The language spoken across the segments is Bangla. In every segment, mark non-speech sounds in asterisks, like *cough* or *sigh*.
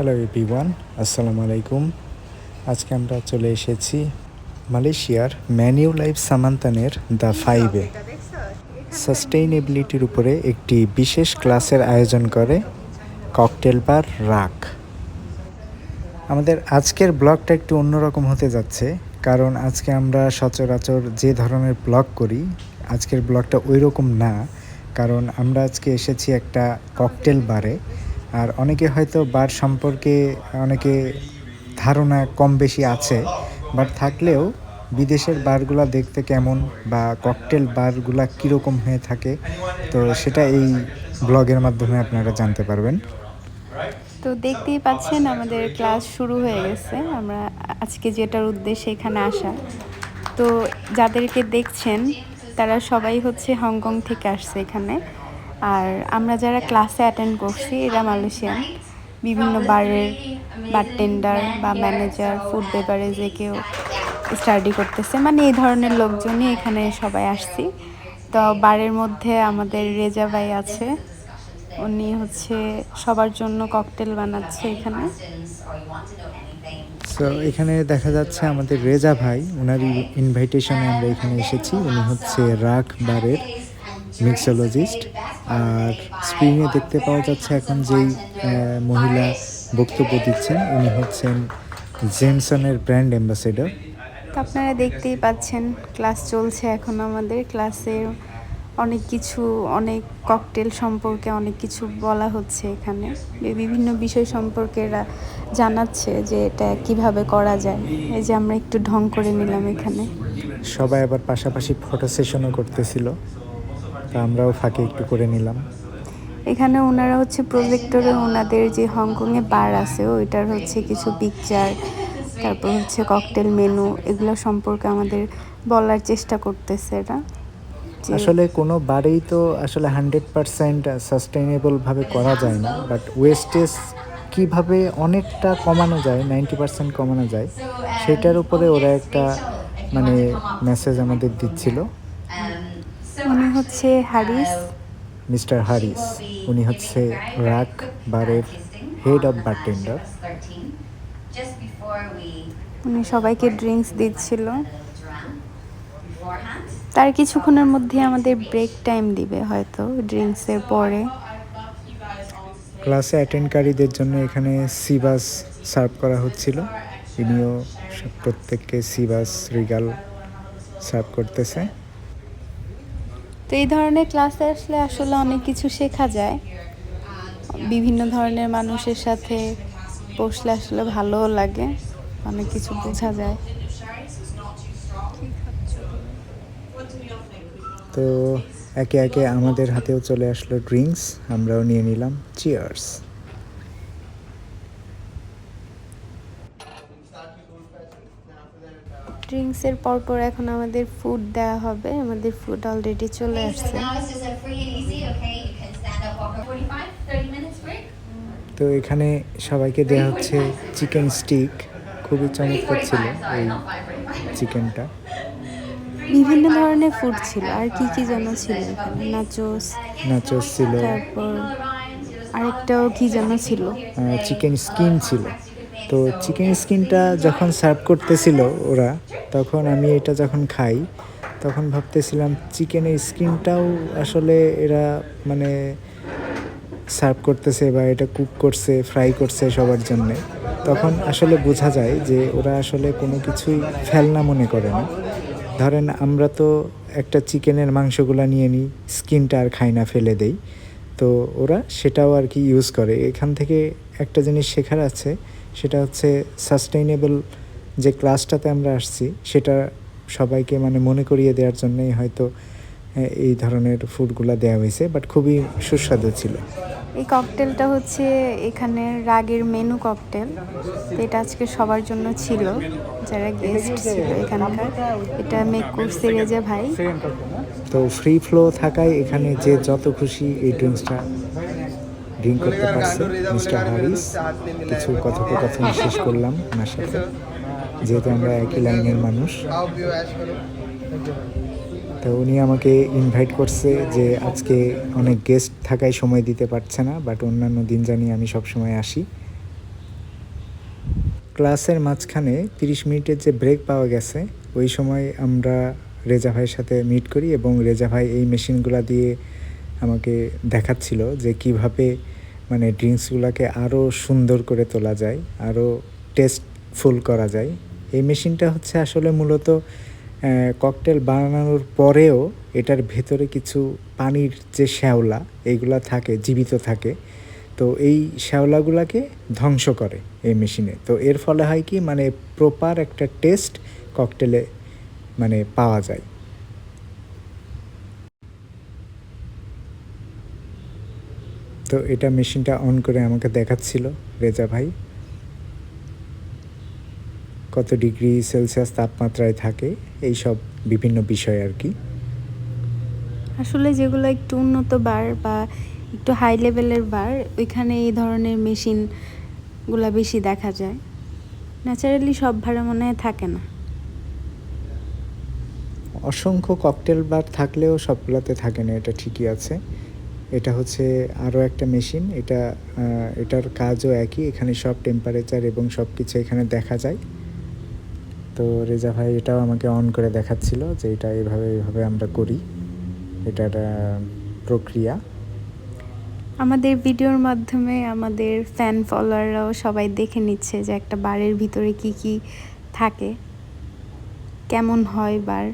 হ্যালো এভরিওয়ান আসসালামু আলাইকুম আজকে আমরা চলে এসেছি মালয়েশিয়ার ম্যানিউ লাইফ সামান্তানের দ্য ফাইভে। সাস্টেইনেবিলিটির উপরে একটি বিশেষ ক্লাসের আয়োজন করে ককটেল বার রাক আমাদের আজকের ব্লগটা একটু অন্যরকম হতে যাচ্ছে, কারণ আজকে আমরা সচরাচর যে ধরনের ব্লগ করি, আজকের ব্লগটা ওই রকম না, কারণ আমরা আজকে এসেছি একটা ককটেল বারে। আর অনেকে হয়তো বার সম্পর্কে অনেকে ধারণা কম বেশি আছে বাট থাকলেও বিদেশের বারগুলা দেখতে কেমন বা ককটেল বারগুলা কীরকম হয়ে থাকে, তো সেটা এই ব্লগের মাধ্যমে আপনারা জানতে পারবেন। তো দেখতেই পাচ্ছেন আমাদের ক্লাস শুরু হয়ে গেছে, আমরা আজকে যেটার উদ্দেশ্যে এখানে আসা। তো যাদেরকে দেখছেন, তারা সবাই হচ্ছে হংকং থেকে আসছে এখানে। আর আমরা যারা ক্লাসে অ্যাটেন্ড করছি, এরা মালয়েশিয়ান বিভিন্ন বারের বারটেন্ডার বা ম্যানেজার ফুড বেভারেজে কেউ স্টাডি করতেছে। মানে এই ধরনের লোকজনই এখানে সবাই আসছি। তো বারের মধ্যে আমাদের রেজা ভাই আছে। উনি হচ্ছে সবার জন্য ককটেল বানাচ্ছে এখানে। সো এখানে দেখা যাচ্ছে আমাদের রেজা ভাই। ওনার ইনভাইটেশনে আমরা এখানে এসেছি। উনি হচ্ছে রাখ বারের। মিক্সোলজিস্ট আর স্ক্রিনে দেখতে পাওয়া যাচ্ছে এখন যেই মহিলা বক্তব্য দিচ্ছেন উনি হচ্ছেন জেমসনের ব্র্যান্ড অ্যাম্বাসেডর আপনারা দেখতেই পাচ্ছেন ক্লাস চলছে এখন আমাদের। ক্লাসে অনেক কিছু অনেক ককটেল সম্পর্কে অনেক কিছু বলা হচ্ছে এখানে। বিভিন্ন বিষয় সম্পর্কে এরা জানাচ্ছে যে এটা কীভাবে করা যায়। এই যে আমরা একটু ঢং করে নিলাম এখানে। সবাই আবার পাশাপাশি ফটো সেশনও করতেছিল। আমরাও ফাঁকে একটু করে নিলাম। এখানে ওনারা হচ্ছে প্রজেক্টরে ওনাদের যে হংকংয়ে বার আছে ওইটার হচ্ছে কিছু পিকচার তারপর হচ্ছে ককটেল মেনু এগুলো সম্পর্কে আমাদের বলার চেষ্টা করতেছে যে- আসলে কোনো বারেই তো আসলে হান্ড্রেড পারসেন্ট সাস্টেইনেবলভাবে করা যায় না বাট ওয়েস্টেজ কীভাবে অনেকটা কমানো যায় নাইনটি পারসেন্ট কমানো যায় সেটার উপরে ওরা একটা মানে মেসেজ আমাদের দিচ্ছিল। উনি হচ্ছে হারিস। মিস্টার হারিস। উনি হচ্ছে রাক বারের হেড অফ বারটেন্ডার উনি সবাইকে ড্রিঙ্কস দিচ্ছিল। তার কিছুক্ষণের মধ্যে আমাদের ব্রেক টাইম দিবে হয়তো ড্রিঙ্কসের পরে। ক্লাসে অ্যাটেন্ডকারীদের জন্য এখানে সিবাস সার্ভ করা হচ্ছিল। ইনিও প্রত্যেককে সিবাস রিগাল সার্ভ করতেছে। তো এই ধরনের ক্লাসে আসলে আসলে অনেক কিছু শেখা যায়। বিভিন্ন ধরনের মানুষের সাথে বসলে আসলে ভালোও লাগে, অনেক কিছু বোঝা যায়। তো একে একে আমাদের হাতেও চলে আসলো ড্রিঙ্কস আমরাও নিয়ে নিলাম চিয়ার্স ড্রিঙ্কসের পরপর এখন আমাদের ফুড দেওয়া হবে। আমাদের ফুড অলরেডি চলে আসছে। So now it's just a free and easy, okay? You can stand up, walk. 45, 30 minutes break? তো এখানে সবাইকে দেওয়া হচ্ছে চিকেন স্টিক খুবই চমৎকার ছিল এই চিকেনটা বিভিন্ন ধরনের ফুড ছিল। আর কি কি যেন ছিল নাচোস নাচোস ছিল। তারপর আরেকটাও কি যেন ছিল? চিকেন স্কিন ছিল। তো চিকেন স্কিনটা যখন সার্ভ করতেছিল ওরা, তখন আমি এটা যখন খাই, তখন ভাবতেছিলাম চিকেনের স্কিনটাও আসলে এরা মানে সার্ভ করতেছে বা এটা কুক করছে ফ্রাই করছে সবার জন্যে। তখন আসলে বোঝা যায় যে ওরা আসলে কোনো কিছুই ফেলনা মনে করে না। ধরেন আমরা তো একটা চিকেনের মাংসগুলো নিয়ে নিই স্কিনটা আর খাই না, ফেলে দেই। তো ওরা সেটাও আর কি ইউজ করে। এখান থেকে একটা জিনিস শেখার আছে সেটা হচ্ছে সাস্টেইনেবল যে ক্লাসটাতে আমরা আসছি সেটা সবাইকে মানে মনে করিয়ে দেওয়ার জন্যই হয়তো এই ধরনের ফুডগুলো দেওয়া হয়েছে বাট খুবই সুস্বাদু ছিল। এই ককটেলটা হচ্ছে এখানে রাগের মেনু ককটেল এটা আজকে সবার জন্য ছিল যারা গেস্ট ছিল এখানকার। এটা মেক করছে রেজা ভাই। তো ফ্রি ফ্লো থাকায় এখানে যে যত খুশি এই ড্রিঙ্কসটা ড্রিঙ্ক করতে পারছে মিস্টার হারিস কিছু কথোপকথন শেষ করলাম ওনার সাথে। যেহেতু আমরা একই লাইনের মানুষ। তো উনি আমাকে ইনভাইট করছে যে আজকে অনেক গেস্ট থাকায় সময় দিতে পারছে না বাট অন্যান্য দিন জানি আমি সব সময় আসি। ক্লাসের মাঝখানে তিরিশ মিনিটের যে ব্রেক পাওয়া গেছে, ওই সময় আমরা রেজা ভাইয়ের সাথে মিট করি এবং রেজা ভাই এই মেশিনগুলো দিয়ে আমাকে দেখাচ্ছিল যে কীভাবে মানে ড্রিঙ্কসগুলোকে আরও সুন্দর করে তোলা যায় আরও টেস্টফুল করা যায়। এই মেশিনটা হচ্ছে আসলে মূলত ককটেল বানানোর পরেও এটার ভেতরে কিছু পানির যে শ্যাওলা, এইগুলা থাকে, জীবিত থাকে, তো এই শ্যাওলাগুলাকে ধ্বংস করে এই মেশিনে। তো এর ফলে হয় কি মানে প্রপার একটা টেস্ট ককটেলে মানে পাওয়া যায়। তো এটা মেশিনটা অন করে আমাকে দেখাচ্ছিল রেজা ভাই। কত ডিগ্রি সেলসিয়াস তাপমাত্রায় থাকে এই সব বিভিন্ন বিষয় আর কি। আসলে যেগুলো একটু উন্নত বার বা একটু হাই লেভেলের বার ওইখানে এই ধরনের মেশিনগুলা বেশি দেখা যায়। ন্যাচারালি সব ভাড়া মনে হয় থাকে না। অসংখ্য ককটেল বার থাকলেও সবগুলোতে থাকে না এটা ঠিকই আছে। এটা হচ্ছে আরও একটা মেশিন। এটা এটার কাজও একই। এখানে সব টেম্পারেচার এবং সব কিছু এখানে দেখা যায়। তো রেজা ভাই এটাও আমাকে অন করে দেখাচ্ছিল যে এটা এভাবে এভাবে আমরা করি। এটার প্রক্রিয়া। আমাদের ভিডিওর মাধ্যমে আমাদের ফ্যান ফলোয়াররাও সবাই দেখে নিচ্ছে যে একটা বারের ভিতরে কি কি থাকে। কেমন হয় বার?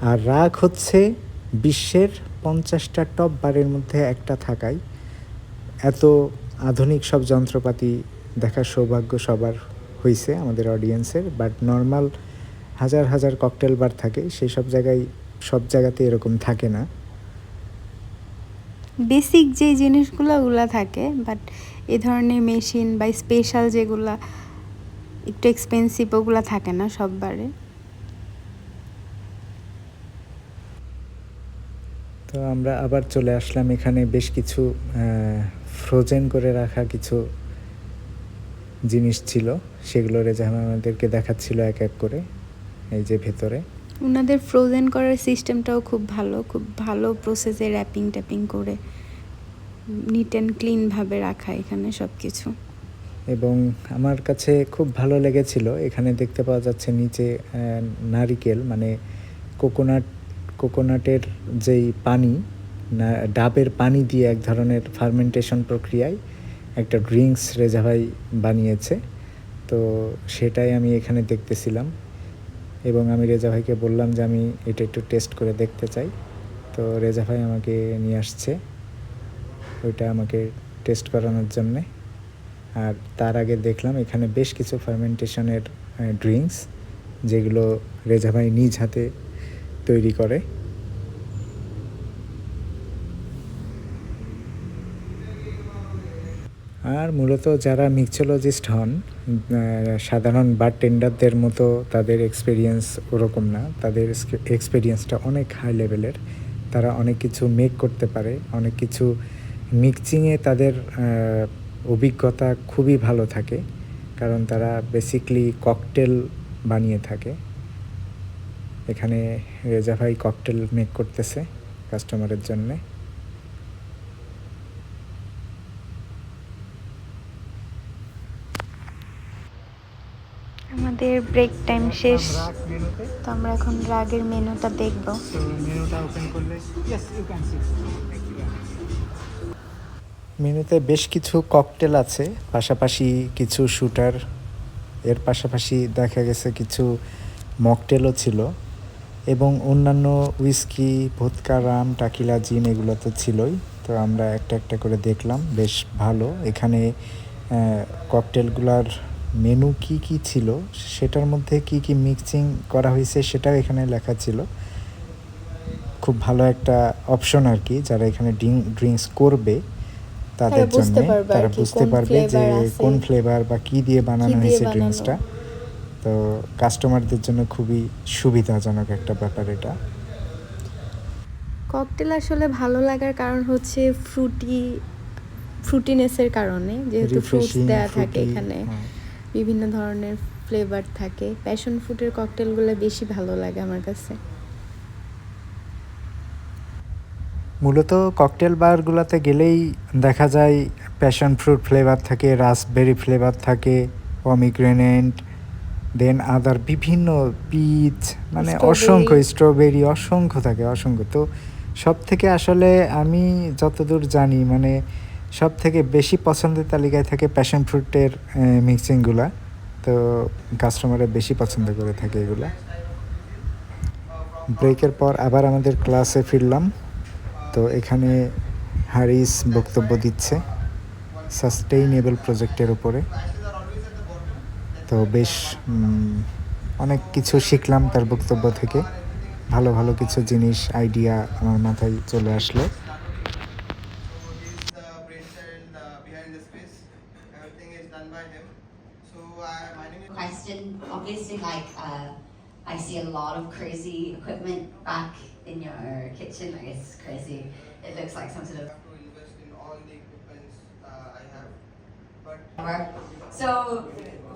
আর রাগ হচ্ছে বিশ্বের পঞ্চাশটা টপ বারের মধ্যে একটা থাকায় এত আধুনিক সব যন্ত্রপাতি দেখার সৌভাগ্য সবার হয়েছে আমাদের অডিয়েন্সের বাট নর্মাল হাজার হাজার ককটেল বার থাকে, সেই সব জায়গায় সব জায়গাতে এরকম থাকে না। বেসিক যে জিনিসগুলো ওগুলা থাকে বাট এ ধরনের মেশিন বা স্পেশাল যেগুলা একটু এক্সপেন্সিভ ওগুলা থাকে না সব বারে তো আমরা আবার চলে আসলাম। এখানে বেশ কিছু ফ্রোজেন করে রাখা কিছু জিনিস ছিল। সেগুলো রেজা আমাদেরকে দেখাচ্ছিল এক এক করে এই যে ভেতরে। ওনাদের ফ্রোজেন করার সিস্টেমটাও খুব ভালো খুব ভালো প্রসেসে র্যাপিং ট্যাপিং করে নিট অ্যান্ড ক্লিনভাবে রাখা এখানে সব কিছু এবং আমার কাছে খুব ভালো লেগেছিল। এখানে দেখতে পাওয়া যাচ্ছে নিচে নারিকেল মানে কোকোনাট কোকোনাটের যেই পানি, না, ডাবের পানি দিয়ে এক ধরনের ফার্মেন্টেশন প্রক্রিয়ায় একটা ড্রিঙ্কস রেজাভাই বানিয়েছে। তো সেটাই আমি এখানে দেখতেছিলাম এবং আমি রেজা ভাইকে বললাম যে আমি এটা একটু টেস্ট করে দেখতে চাই। তো রেজা ভাই আমাকে নিয়ে আসছে ওইটা আমাকে টেস্ট করানোর জন্যে। আর তার আগে দেখলাম এখানে বেশ কিছু ফার্মেন্টেশনের ড্রিঙ্কস যেগুলো রেজা ভাই নিজ হাতে তৈরি করে। আর মূলত যারা মিক্সোলজিস্ট হন সাধারণ বারটেন্ডারদের মতো তাদের এক্সপিরিয়েন্স ওরকম না। তাদের এক্সপিরিয়েন্সটা অনেক হাই লেভেলের তারা অনেক কিছু মেক করতে পারে। অনেক কিছু মিক্সিংয়ে তাদের অভিজ্ঞতা খুবই ভালো থাকে। কারণ তারা বেসিকলি ককটেল বানিয়ে থাকে। এখানে রেজা ভাই ককটেল মেক করতেছে কাস্টমারের জন্যে। আমাদের ব্রেক টাইম শেষ। তো আমরা এখন রাগের মেনুটা দেখব। মেনুতে বেশ কিছু ককটেল আছে পাশাপাশি কিছু শুটার এর পাশাপাশি দেখা গেছে কিছু মকটেলও ছিল। এবং অন্যান্য উইস্কি ভোদকা রাম টাকিলা জিন এগুলো তো ছিলই। তো আমরা একটা একটা করে দেখলাম বেশ ভালো। এখানে ককটেলগুলার মেনু কি কি ছিল? সেটার মধ্যে কি কি মিক্সিং করা হয়েছে সেটাও এখানে লেখা ছিল। খুব ভালো একটা অপশন আর কি যারা এখানে ড্রিঙ্কস করবে তাদের জন্য। তারা বুঝতে পারবে যে কোন ফ্লেভার বা কি দিয়ে বানানো হয়েছে ড্রিঙ্কসটা তো কাস্টমারদের জন্য খুবই সুবিধাজনক একটা ব্যাপার এটা। ককটেল আসলে ভালো লাগার কারণ হচ্ছে ফ্রুটি ফ্রুটিনেসের কারণে যেহেতু ফ্রুটস দেওয়া থাকে এখানে। হ্যাঁ। বিভিন্ন ধরনের ফ্লেভার থাকে। প্যাশন ফ্রুটের ককটেলগুলো বেশি ভালো লাগে আমার কাছে। মূলত ককটেল বারগুলোতে গেলেই দেখা যায় প্যাশন ফ্রুট ফ্লেভার থাকে রাসবেরি ফ্লেভার থাকে পমিগ্রেনেন্ট দেন আদার বিভিন্ন পিচ মানে অসংখ্য স্ট্রবেরি অসংখ্য থাকে অসংখ্য। তো সব থেকে আসলে আমি যতদূর জানি মানে সব থেকে বেশি পছন্দের তালিকায় থাকে প্যাশন ফ্রুটের মিক্সিংগুলা তো কাস্টমাররা বেশি পছন্দ করে থাকে এগুলা। ব্রেকের পর আবার আমাদের ক্লাসে ফিরলাম। তো এখানে হারিস বক্তব্য দিচ্ছে সাস্টেইনেবল প্রজেক্টের উপরে। তো বেশ অনেক কিছু শিখলাম তার বক্তব্য থেকে ভালো ভালো কিছু জিনিস আইডিয়া আমার মাথায় চলে আসলো uh. Question, obviously like, uh, I see a lot of crazy equipment back in your kitchen, like it's crazy. It looks like some sort of have to invest in all the equipments uh, I have. But However, So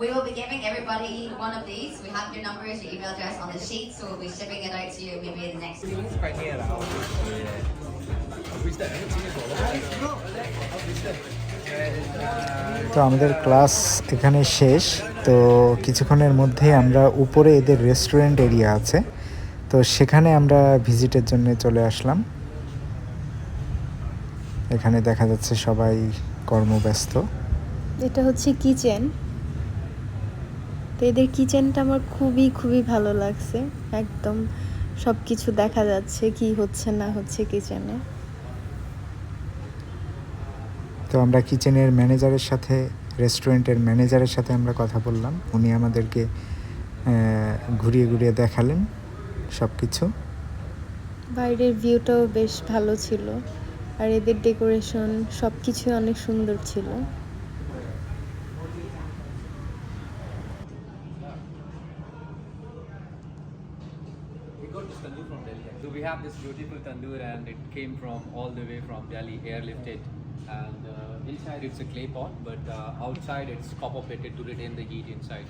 we will be giving everybody one of these. We have your numbers, your email address on the sheet, so we'll be shipping it out to you maybe in the next week. তো আমাদের ক্লাস এখানে শেষ তো কিছুক্ষণের মধ্যে আমরা উপরে এদের রেস্টুরেন্ট এরিয়া আছে তো সেখানে আমরা ভিজিটের জন্য চলে আসলাম এখানে দেখা যাচ্ছে সবাই কর্মব্যস্ত এটা হচ্ছে কিচেন। তো এদের কিচেনটা আমার খুবই খুবই ভালো লাগছে। একদম সব কিছু দেখা যাচ্ছে কি হচ্ছে না হচ্ছে কিচেনে। তো আমরা কিচেনের ম্যানেজারের সাথে রেস্টুরেন্টের ম্যানেজারের সাথে আমরা কথা বললাম। উনি আমাদেরকে ঘুরিয়ে ঘুরিয়ে দেখালেন সব কিছু বাইরের ভিউটাও বেশ ভালো ছিল। আর এদের ডেকোরেশন সব কিছুই অনেক সুন্দর ছিল। Have this beautiful tandoor and it came from all the way from Delhi, airlifted. And uh, inside it's a clay pot, but uh, outside it's copper plated to retain the heat inside.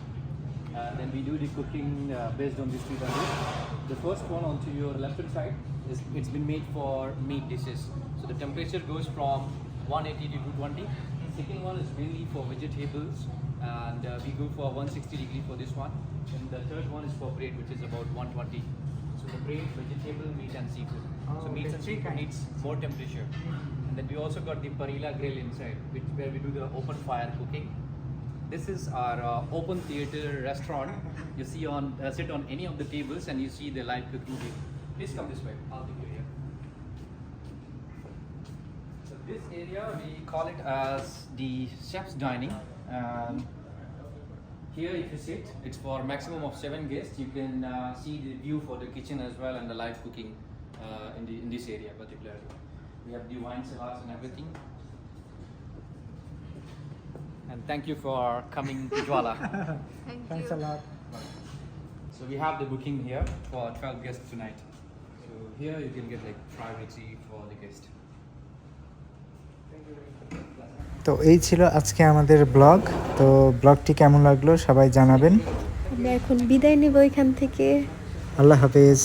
And then we do the cooking uh, based on these three tandoors. The first one onto your left hand side is it's been made for meat dishes. So the temperature goes from 180 to 220. Second one is mainly for vegetables, and uh, we go for 160 degree for this one. And the third one is for bread, which is about 120. So the bread, vegetable, meat, and seafood. so Oh, meats okay, and seafood kinds. needs more temperature. And then we also got the Parilla grill inside, which where we do the open fire cooking. This is our uh, open theater restaurant. *laughs* You see on uh, sit on any of the tables and you see the live cooking. Please come this way. I'll take you here. So this area we call it as the chef's dining. Um, here, if you sit, it's for maximum of seven guests. You can uh, see the view for the kitchen as well and the live cooking uh, in the in this area particularly. We have the wine cellars and everything. And thank you for coming *laughs* to Jwala. Thanks a lot. so we have the booking here for 12 guests tonight. So here you can get like privacy for the guest. তো এই ছিল আজকে আমাদের ব্লগ। তো ব্লগটি কেমন লাগল সবাই জানাবেন। আমরা এখন বিদায় নেব এখান থেকে। আল্লাহ হাফেজ।